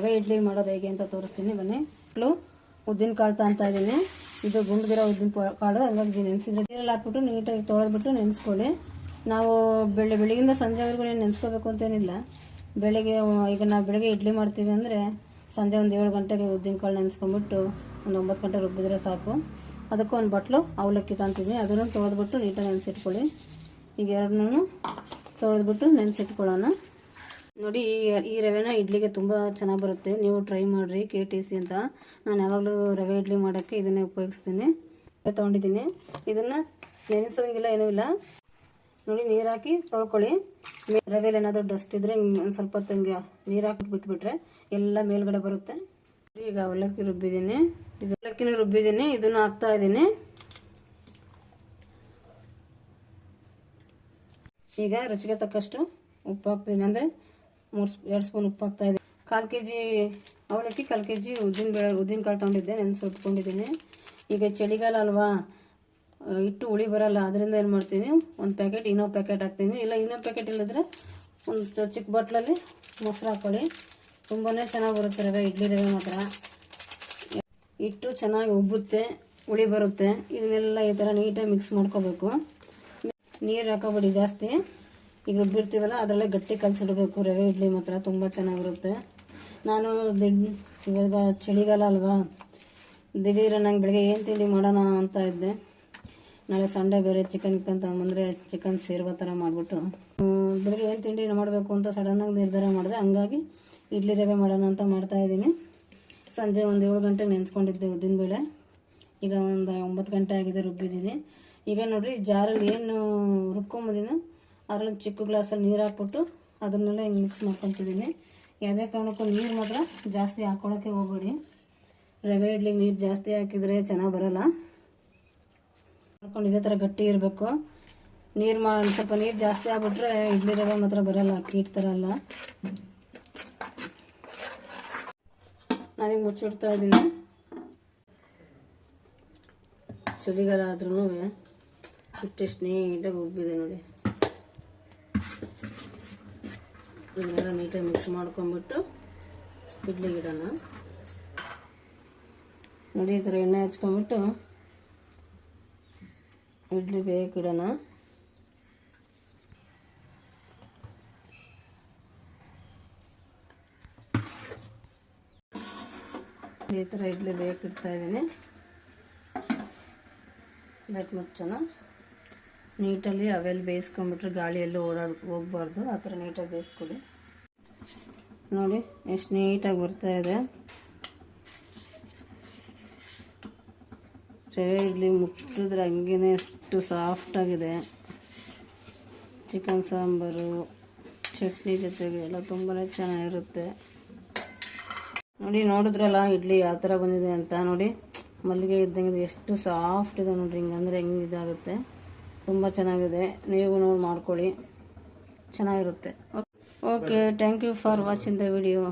ರವೆ ಇಡ್ಲಿ ಮಾಡೋದು ಹೇಗೆ ಅಂತ ತೋರಿಸ್ತೀನಿ, ಬನ್ನಿ. ಮಕ್ಕಳು ಉದ್ದಿನ ಕಾಳು ತಾಂತ ಇದ್ದೀನಿ. ಇದು ಗುಂಡ್ಗಿರೋ ಉದ್ದಿನ ಕಾಳು, ಹಂಗಾಗಿ ನೆನೆಸಿದ್ರೆ ನೀರಲ್ಲಿ ಹಾಕ್ಬಿಟ್ಟು ನೀಟಾಗಿ ತೊಳೆದ್ಬಿಟ್ಟು ನೆನೆಸ್ಕೊಳ್ಳಿ. ನಾವು ಬೆಳೆ ಬೆಳಗಿಂದ ಸಂಜೆವರೆಗೂ ಏನು ನೆನೆಸ್ಕೋಬೇಕು ಅಂತೇನಿಲ್ಲ. ಬೆಳಗ್ಗೆ, ಈಗ ನಾವು ಬೆಳಗ್ಗೆ ಇಡ್ಲಿ ಮಾಡ್ತೀವಿ ಅಂದರೆ ಸಂಜೆ ಒಂದು ಏಳು ಗಂಟೆಗೆ ಉದ್ದಿನ ಕಾಳು ನೆನೆಸ್ಕೊಂಡ್ಬಿಟ್ಟು ಒಂದು ಒಂಬತ್ತು ಗಂಟೆ ರುಬ್ಬಿದ್ರೆ ಸಾಕು. ಅದಕ್ಕೂ ಒಂದು ಬಟ್ಲು ಅವಲಕ್ಕಿ ತಂತಿದ್ದೀನಿ ಅದನ್ನು ತೊಳೆದ್ಬಿಟ್ಟು ನೀಟಾಗಿ ನೆನೆಸಿಟ್ಕೊಳ್ಳಿ. ಈಗ ಎರಡನ್ನೂ ತೊಳೆದ್ಬಿಟ್ಟು ನೆನೆಸಿಟ್ಕೊಳ್ಳೋಣ. ನೋಡಿ, ಈ ರವೆನ ಇಡ್ಲಿಗೆ ತುಂಬ ಚೆನ್ನಾಗಿ ಬರುತ್ತೆ. ನೀವು ಟ್ರೈ ಮಾಡಿರಿ ಕೆ ಟಿ ಸಿ ಅಂತ. ನಾನು ಯಾವಾಗಲೂ ರವೆ ಇಡ್ಲಿ ಮಾಡೋಕ್ಕೆ ಇದನ್ನೇ ಉಪಯೋಗಿಸ್ತೀನಿ. ತೊಗೊಂಡಿದ್ದೀನಿ. ಇದನ್ನು ನೆನೆಸೋಂಗಿಲ್ಲ, ಏನೂ ಇಲ್ಲ. ನೋಡಿ, ನೀರು ಹಾಕಿ ತೊಳ್ಕೊಳ್ಳಿ. ರವೆಲಿ ಏನಾದರೂ ಡಸ್ಟ್ ಇದ್ದರೆ ಒಂದು ಸ್ವಲ್ಪ ಹೊತ್ತು ಹಂಗೆ ನೀರು ಹಾಕಿಬಿಟ್ಟು ಬಿಟ್ಬಿಟ್ರೆ ಎಲ್ಲ ಮೇಲ್ಗಡೆ ಬರುತ್ತೆ. ಈಗ ಅವಲಕ್ಕಿ ರುಬ್ಬಿದ್ದೀನಿ. ಇದು ಅವಲಕ್ಕಿನೂ ರುಬ್ಬಿದ್ದೀನಿ, ಇದನ್ನು ಹಾಕ್ತಾ ಇದ್ದೀನಿ. ಈಗ ರುಚಿಗೆ ತಕ್ಕಷ್ಟು ಉಪ್ಪು ಹಾಕ್ತೀನಿ. ಅಂದರೆ ಮೂರು ಎರಡು ಸ್ಪೂನ್ ಉಪ್ಪು ಹಾಕ್ತಾ ಇದ್ದೀನಿ ಕಾಲು ಕೆ ಜಿ ಅವಲಕ್ಕಿ, ಕಾಲು ಕೆ ಜಿ ಉದ್ದಿನ ಬೇಳೆ, ಉದ್ದಿನ ಕಾಳು ತೊಗೊಂಡಿದ್ದೆ ನೆನೆಸಿ ಇಟ್ಕೊಂಡಿದ್ದೀನಿ ಈಗ ಚಳಿಗಾಲ ಅಲ್ವಾ ಇಟ್ಟು ಹುಳಿ ಬರಲ್ಲ, ಅದರಿಂದ ಏನು ಮಾಡ್ತೀನಿ, ಒಂದು ಪ್ಯಾಕೆಟ್, ಇನ್ನೊಂದು ಪ್ಯಾಕೆಟ್ ಹಾಕ್ತೀನಿ. ಇಲ್ಲ, ಇನ್ನೊಂದು ಪ್ಯಾಕೆಟ್ ಇಲ್ಲದ್ರೆ ಒಂದು ಚಿಕ್ಕ ಬಾಟ್ಲಲ್ಲಿ ಮೊಸರು ಹಾಕ್ಕೊಳ್ಳಿ. ತುಂಬಾ ಚೆನ್ನಾಗಿ ಬರುತ್ತೆ ರವೆ, ಇಡ್ಲಿ ರವೆ ಮಾತ್ರ. ಇಟ್ಟು ಚೆನ್ನಾಗಿ ಉಬ್ಬುತ್ತೆ, ಹುಳಿ ಬರುತ್ತೆ. ಇದನ್ನೆಲ್ಲ ಈ ಥರ ನೀಟಾಗಿ ಮಿಕ್ಸ್ ಮಾಡ್ಕೋಬೇಕು. ನೀರು ಹಾಕೋಬೇಡಿ ಜಾಸ್ತಿ. ಈಗ ರುಬ್ಬಿರ್ತೀವಲ್ಲ ಅದರಲ್ಲೇ ಗಟ್ಟಿ ಕಲಸಿಡಬೇಕು. ರವೆ ಇಡ್ಲಿ ಮಾತ್ರ ತುಂಬ ಚೆನ್ನಾಗಿರುತ್ತೆ. ನಾನು ಇವಾಗ ಚಳಿಗಾಲ ಅಲ್ವಾ, ದಿಢೀರ ನಂಗೆ ಬೆಳಗ್ಗೆ ಏನು ತಿಂಡಿ ಮಾಡೋಣ ಅಂತ ಇದ್ದೆ. ನಾಳೆ ಸಂಡೆ ಬೇರೆ ಚಿಕನ್ ಅಂತ ತಗೊಂಬಂದ್ರೆ ಚಿಕನ್ ಸೇರುವ ಥರ ಮಾಡಿಬಿಟ್ಟು. ಬೆಳಗ್ಗೆ ಏನು ತಿಂಡಿ ಮಾಡಬೇಕು ಅಂತ ಸಡನ್ನಾಗಿ ನಿರ್ಧಾರ ಮಾಡಿದೆ. ಹಂಗಾಗಿ ಇಡ್ಲಿ ರವೆ ಮಾಡೋಣ ಅಂತ ಮಾಡ್ತಾಯಿದ್ದೀನಿ ಸಂಜೆ ಒಂದು ಏಳು ಗಂಟೆಗೆ ನೆನೆಸ್ಕೊಂಡಿದ್ದೆ ಉದ್ದಿನಬೇಳೆ ಈಗ ಒಂದು ಒಂಬತ್ತು ಗಂಟೆ ಆಗಿದೆ ರುಬ್ಬಿದ್ದೀನಿ. ಈಗ ನೋಡಿರಿ, ಜಾರಲ್ಲಿ ಏನು ರುಬ್ಕೊಂಬಂದಿನ. ಅದ್ರಲ್ಲಿ ಚಿಕ್ಕ ಗ್ಲಾಸಲ್ಲಿ ನೀರು ಹಾಕ್ಬಿಟ್ಟು ಅದನ್ನೆಲ್ಲ ಹಿಂಗೆ ಮಿಕ್ಸ್ ಮಾಡ್ಕೊತಿದ್ದೀನಿ ಯಾವುದೇ ಕಾರಣಕ್ಕೂ ನೀರು ಮಾತ್ರ ಜಾಸ್ತಿ ಹಾಕ್ಕೊಳ್ಳೋಕ್ಕೆ ಹೋಗ್ಬೇಡಿ. ರವೆ ಇಡ್ಲಿಗೆ ನೀರು ಜಾಸ್ತಿ ಹಾಕಿದರೆ ಚೆನ್ನಾಗಿ ಬರಲ್ಲ. ಮಾಡ್ಕೊಂಡು ಇದೇ ಥರ ಗಟ್ಟಿ ಇರಬೇಕು. ನೀರು ಮಾ, ಸ್ವಲ್ಪ ನೀರು ಜಾಸ್ತಿ ಆಗ್ಬಿಟ್ರೆ ಇಡ್ಲಿ ರವೆ ಮಾತ್ರ ಬರಲ್ಲ, ಅಕ್ಕಿ ಅಲ್ಲ. ನಾನೀಗ ಮುಚ್ಚಿಡ್ತಾ ಇದ್ದೀನಿ. ಚಳಿಗಾಲ ಆದ್ರೂ ಇಷ್ಟು ನೀಟಾಗಿ ಉಬ್ಬಿದೆ ನೋಡಿ. ಇದನ್ನೆಲ್ಲ ನೀಟಾಗಿ ಮಿಕ್ಸ್ ಮಾಡ್ಕೊಂಬಿಟ್ಟು ಇಡ್ಲಿ ಗಿಡನ ನೋಡಿ, ಈ ಥರ ಎಣ್ಣೆ ಹಚ್ಕೊಂಬಿಟ್ಟು ಇಡ್ಲಿ ಬೇಕಿಡೋಣ ಈ ಥರ ಇಡ್ಲಿ ಬೇಕಿಡ್ತಾ ಇದ್ದೀನಿ. ದಟ್ ಮುಚ್ಚೋಣ. ನೀಟಲ್ಲಿ ಅವೆಲ್ಲಿ ಬೇಯಿಸ್ಕೊಂಬಿಟ್ರೆ ಗಾಳಿಯಲ್ಲೂ ಓಡಾಡ್ ಹೋಗ್ಬಾರ್ದು. ಆ ಥರ ನೀಟಾಗಿ ಬೇಯಿಸ್ಕೊಳ್ಳಿ ನೋಡಿ, ಎಷ್ಟು ನೀಟಾಗಿ ಬರ್ತಾ ಇದೆ. ರವೆ ಇಡ್ಲಿ ಮುಟ್ಟಿದ್ರೆ ಹಂಗೇ ಎಷ್ಟು ಸಾಫ್ಟಾಗಿದೆ. ಚಿಕನ್ ಸಾಂಬಾರು, ಚಟ್ನಿ ಜೊತೆಗೆ ಎಲ್ಲ ತುಂಬಾ ಚೆನ್ನಾಗಿರುತ್ತೆ. ನೋಡಿ, ನೋಡಿದ್ರಲ್ಲ ಇಡ್ಲಿ ಯಾವ ಥರ ಬಂದಿದೆ ಅಂತ. ನೋಡಿ, ಮಲ್ಲಿಗೆ ಇದ್ದಂಗೆ ಎಷ್ಟು ಸಾಫ್ಟ್ ಇದೆ ನೋಡ್ರಿ. ಹಿಂಗಂದ್ರೆ ಹೆಂಗೆ ಇದಾಗುತ್ತೆ. ತುಂಬ ಚೆನ್ನಾಗಿದೆ. ನೀವು ನೋಡಿ ಮಾಡ್ಕೊಳ್ಳಿ. ಚೆನ್ನಾಗಿರುತ್ತೆ. Okay thank you for watching the video